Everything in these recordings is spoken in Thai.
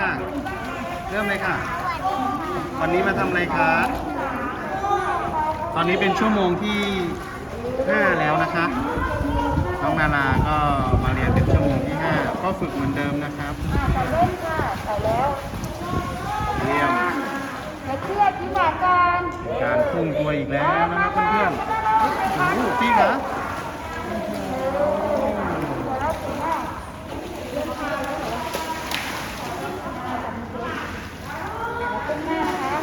ค่ะ เริ่มเลยค่ะ วันนี้มาทำอะไรคะ ตอนนี้เป็นชั่วโมงที่5แล้วนะคะ น้องนาราก็มาเรียนเป็นชั่วโมงที่5ก็ฝึกเหมือนเดิมนะครับอ่าใส่เล่นค่ะใส่แล้วเยี่ยมใส่เครียดที่หวานกันการพุ่งตัวอีกแล้วนะครับเพื่อนๆโอ้โหพี่คะ ขึ้นหน้านะคะ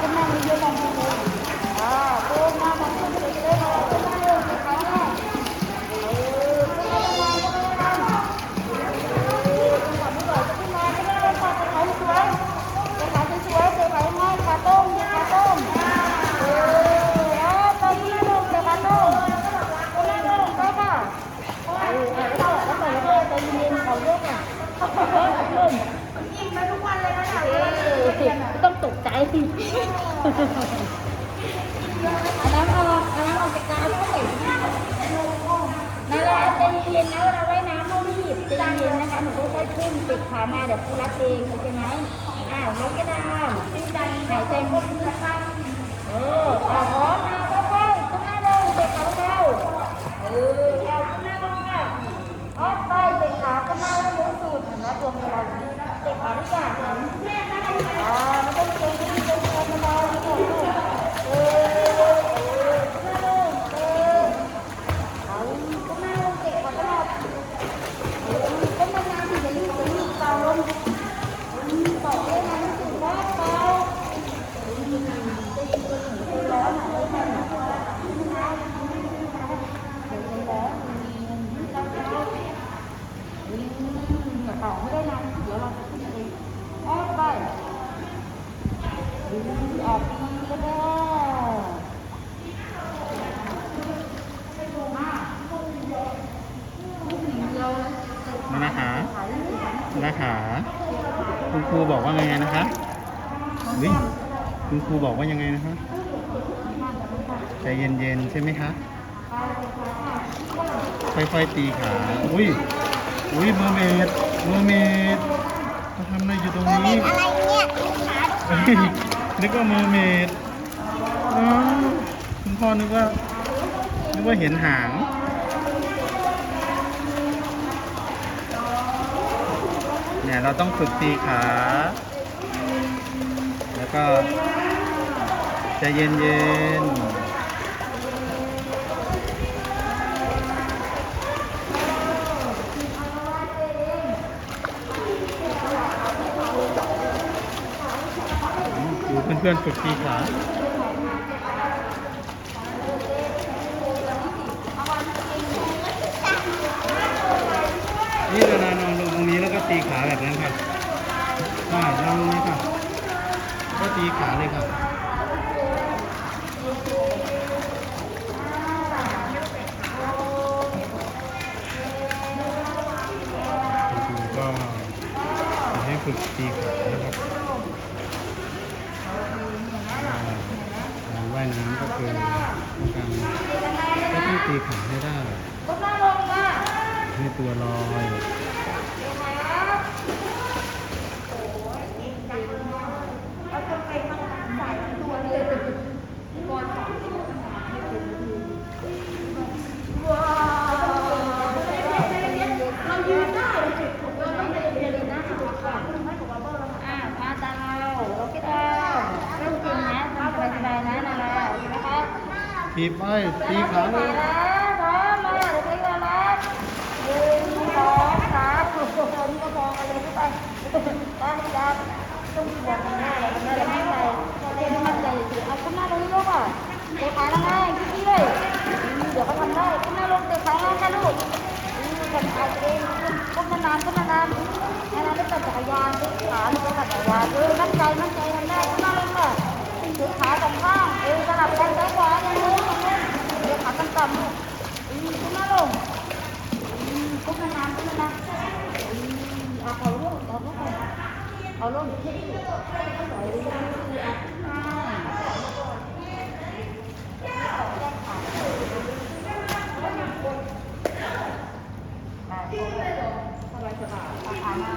ขึ้นหน้าเยอะๆลงมาเลยอ่าปูหน้ามันขึ้นไปเลยขึ้นหน้าเลยขึ้นหน้าเลยเออขึ้นหน้าลงมาขึ้นหน้าลงมาเออขึ้นหน้าไม่ไหวจะขึ้นมาขึ้นหน้าเลยค่ะขายสวยขายสวยขายง่ายขาต้มขาต้มเอออ่าตอนนี้ลูกจะขาต้มขึ้นหน้าลงไปค่ะเออแล้วก็แล้วก็แล้วก็ใจเย็นๆเขาเยอะค่ะเริ่ม ไม่ต้องตกใจ อันนั้นออกอันนั้นออกจากกาวแล้วก็ใส่นั่นแหละใจเย็นนะเราไว้น้ำต้องรีบใจเย็นนะคะหนูค่อยๆขึ้นติดขามาเดี๋ยวครูรับเองโอเคไหมอ้าวแล้วก็ดามหายใจมุดนะคะเออเอาพร้อมนะค่อยๆขึ้นหน้าลงเตะขาเข้าเออเอาขึ้นหน้าลงค่ะออกไปเตะขาขึ้นหน้าแล้วรู้สูตรเห็นไหมตัวมีอะไรเตะขาด้วยกันอ่าไม่ต้องเกรงไม่ต้องเกรงไม่ต้องไม่ต้องเออเออขึ้นหน้าลงเออเอาขึ้นหน้าลงเตะขาตลอดเออก้มนานๆอย่าลืมอย่าลืมเบาลงอืมต่อเล่นนะรู้สึกว่าเบาอืมจะยิงตัวหนูตัวร้อนอะไรแค่ไหนเดี๋ยวมันร้อนอืมอย่า ต่อไม่ได้นะเดี๋ยวเราจะขึ้นเองออกไปอืมออกดีก็ได้วเลยมานะคะขาม่ถึงนะคะคุณครูบอกว่าไงนะคะเฮ้ยคุณครูบอกว่ายังไงนะคะใจเย็นๆใช่ไหมคะค่อยๆตีขา อุ้ย อุ้ยเมอร์เมด เมอร์เมดมาทำอะไรอยู่ตรงนี้ อะไรเนี่ยขาเฮ้ยนึกว่าเมอร์เมดอ๋อคุณพ่อนึกว่า นึกว่าเห็นหาง เนี่ยเราต้องฝึกตีขา แล้วก็ใจเย็นๆ พื่อนฝึกตีขานี่เวลานอนลงตรงนี้แล้วก็ตีขาแบบนั้นค่ะได้นอนตรงนี้ค่ะ ก็ตีขาเลยค่ะคุณครูก็ให้ฝึกตีขานะครับ ลยขึ้นไปไปจับต้องบวกกันหน้าเลยกันหน้าเลยไม่ใจเรียนมั่นใจสิเอาข้างหน้าตรงนี้ลูกอะเตะขาแล้วไง ดี๋ยวขาต่ำๆลูกอืมขึ้นมาลงอืมก้มนานๆก้มนานๆอืมเอาเขาลูกเอาลูกไปเอาลงเอาลงเอาสบายๆเอาขาหน้า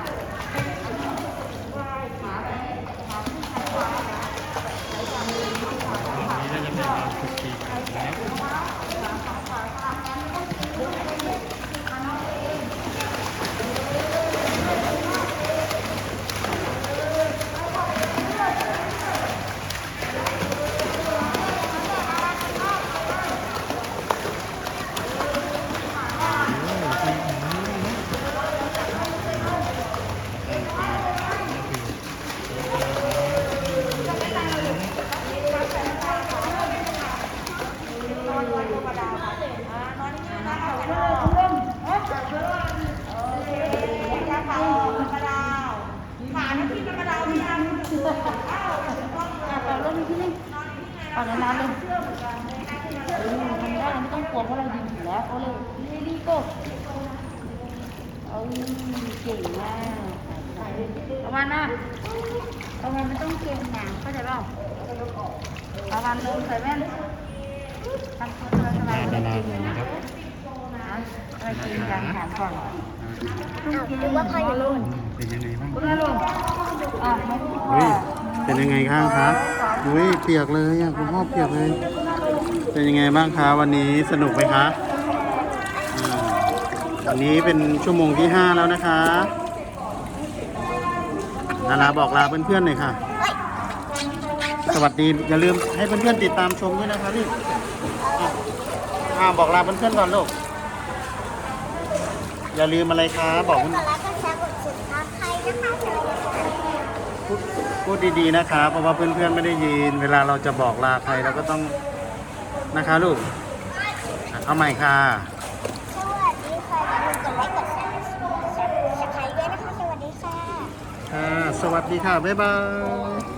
เอาในน้ำเลยเออทำได้ไม่ต้องกลัวเพราะเรายิงอยู่แล้วเอาเลยนี่นี่ก็เอาเก่งมากประมาณนะประมาณไม่ต้องเก่งหนังเข้าใจเปล่าประมาณเริ่มใส่แว่นทำตัวสบายๆดาราก่อนะครับอะไรกินกันถามก่อนหรือว่าพายุรุ่นเป็นยังไงบ้างคุณแม่ลุงอะไม่พูดอุ้ยว่า เป็นยังไงข้างคะอุ้ยเปียกเลยอะคุณพ่อเปียกเลย เป็นยังไงบ้างคะวันนี้สนุกไหมคะอันนี้เป็นชั่วโมงที่ห้าแล้วนะคะดาราบอกลาเพื่อนๆหน่อยค่ะ สวัสดีอย่าลืมให้เพื่อนๆติดตามชมด้วยนะคะนี่อ่าบอกลาเพื่อนๆก่อนลูกอย่าลืมอะไรคะบอกเพื่อนกดไลค์กดแชร์กดติดตามใครนะคะ พูดพูดดีๆนะคะ เพราะว่าเพื่อนๆไม่ได้ยิน เวลาเราจะบอกลาใครเราก็ต้องนะคะลูกอะเอาใหม่ค่ะ สวัสดีค่ะอย่าลืมกดไลค์กดแชร์กดซับสไครต์ด้วยนะคะ สวัสดีค่ะ ค่ะ สวัสดีค่ะ บ๊ายบาย